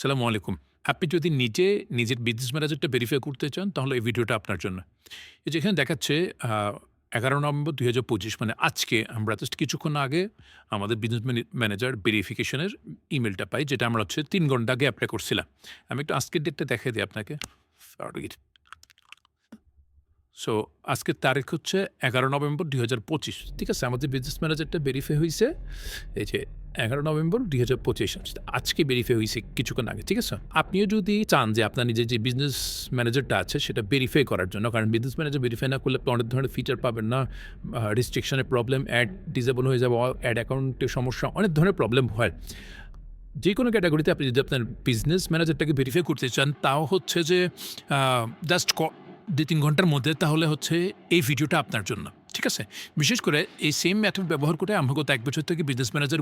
সালামু আলাইকুম। আপনি যদি নিজে নিজের বিজনেস ম্যানেজারটা ভেরিফাই করতে চান, তাহলে এই ভিডিওটা আপনার জন্য। যেখানে দেখাচ্ছে এগারো নভেম্বর দুই হাজার পঁচিশ মানে আজকে আমরা জাস্ট কিছুক্ষণ আগে আমাদের বিজনেস ম্যানেজার ভেরিফিকেশনের ইমেলটা পাই, যেটা আমরা হচ্ছে তিন ঘণ্টা আগে অ্যাপ্লাই করছিলাম। আমি একটু আজকের ডেটটা দেখাই দিই আপনাকে। সো আজকের তারিখ হচ্ছে এগারো নভেম্বর দুই হাজার পঁচিশ। ঠিক আছে, আমাদের বিজনেস ম্যানেজারটা ভেরিফাই হয়েছে। এই যে এগারো নভেম্বর দুই হাজার পঁচিশ আজকে ভেরিফাই হয়েছে কিছুক্ষণ আগে, ঠিক আছে? আপনিও যদি চান যে আপনার নিজের যে বিজনেস ম্যানেজারটা আছে, সেটা ভেরিফাই করার জন্য, কারণ বিজনেস ম্যানেজার ভেরিফাই না করলে অনেক ধরনের ফিচার পাবেন না রেস্ট্রিকশনের প্রবলেম অ্যাড ডিজেবল হয়ে যাবে অ্যাড অ্যাকাউন্টের সমস্যা, অনেক ধরনের প্রবলেম হয়। যে কোনো ক্যাটাগরিতে আপনি যদি আপনার বিজনেস ম্যানেজারটাকে ভেরিফাই করতে চান, তাও হচ্ছে যে জাস্ট দুই তিন ঘণ্টার মধ্যে তাহলে হচ্ছে এই ভিডিওটা আপনার জন্য, ঠিক আছে? বিশেষ করে এই সেম মেথড ব্যবহার করে আমরা গত এক বছর থেকে বিজনেস ম্যানেজার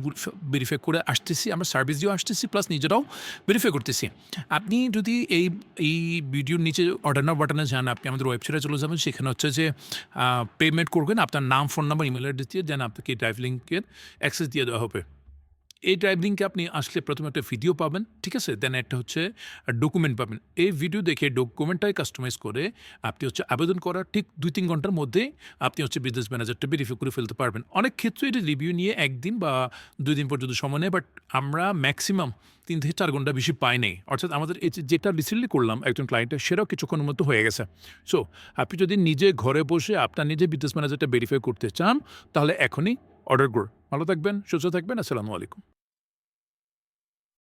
ভেরিফাই করে আসতেছি, আমরা সার্ভিস দিয়েও আসতেছি প্লাস নিজেরাও ভেরিফাই করতেছি। আপনি যদি এই এই ভিডিওর নিচে অর্ডার নাও বাটনে যান, আপনি আমাদের ওয়েবসাইটে চলে যাবেন, সেখানে হচ্ছে যে পেমেন্ট করবেন, আপনার নাম ফোন নাম্বার ইমেল অ্যাড্রেস দিয়ে দেন আপনাকে ড্রাইভ লিঙ্কের অ্যাক্সেস দিয়ে দেওয়া হবে। এই ড্রাইভ লিঙ্কে আপনি আসলে প্রথমে একটা ভিডিও পাবেন, ঠিক আছে? দেন একটা হচ্ছে ডকুমেন্ট পাবেন। এই ভিডিও দেখে ডকুমেন্টটাই কাস্টমাইজ করে আপনি হচ্ছে আবেদন করার ঠিক দুই তিন ঘণ্টার মধ্যে আপনি হচ্ছে বিজনেস ম্যানেজারটা ভেরিফাই করে ফেলতে পারবেন। অনেক ক্ষেত্রে এটা রিভিউ নিয়ে একদিন বা দুই দিন পর্যন্ত সময় নেয় বাট আমরা ম্যাক্সিমাম তিন থেকে চার ঘণ্টা বেশি পাই নেই। অর্থাৎ আমাদের এই যেটা রিসেন্টলি করলাম একজন ক্লায়েন্টের সেটাও কিছুক্ষণের মতো হয়ে গেছে। সো আপনি যদি নিজে ঘরে বসে আপনার নিজে বিজনেস ম্যানেজারটা ভেরিফাই করতে চান, তাহলে এখনই অর্ডার করুন। ভালো থাকবেন, সুস্থ থাকবেন, আসসালামু আলাইকুম।